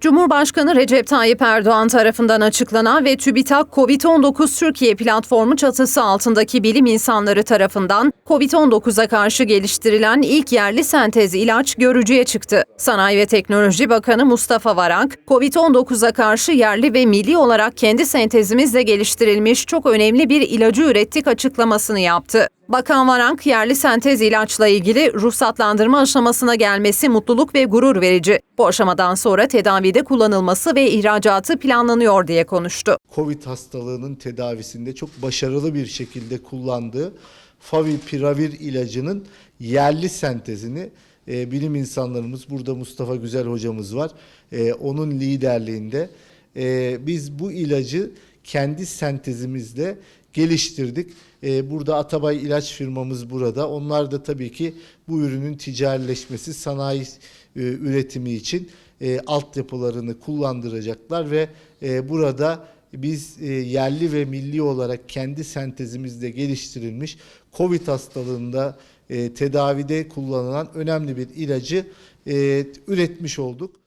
Cumhurbaşkanı Recep Tayyip Erdoğan tarafından açıklanan ve TÜBİTAK COVID-19 Türkiye platformu çatısı altındaki bilim insanları tarafından COVID-19'a karşı geliştirilen ilk yerli sentez ilaç görücüye çıktı. Sanayi ve Teknoloji Bakanı Mustafa Varank, COVID-19'a karşı yerli ve milli olarak kendi sentezimizle geliştirilmiş çok önemli bir ilacı ürettik açıklamasını yaptı. Bakan Varank, yerli sentez ilaçla ilgili ruhsatlandırma aşamasına gelmesi mutluluk ve gurur verici. Bu aşamadan sonra tedavide kullanılması ve ihracatı planlanıyor diye konuştu. Covid hastalığının tedavisinde çok başarılı bir şekilde kullandığı favipiravir ilacının yerli sentezini e, bilim insanlarımız burada Mustafa Güzel hocamız var. E, onun liderliğinde e, biz bu ilacı kendi sentezimizde geliştirdik. E, burada Atabay ilaç firmamız burada. Onlar da tabii ki bu ürünün ticarileşmesi, sanayi e, üretimi için e, altyapılarını kullandıracaklar ve e, burada biz e, yerli ve milli olarak kendi sentezimizde geliştirilmiş COVID hastalığında e, tedavide kullanılan önemli bir ilacı e, üretmiş olduk.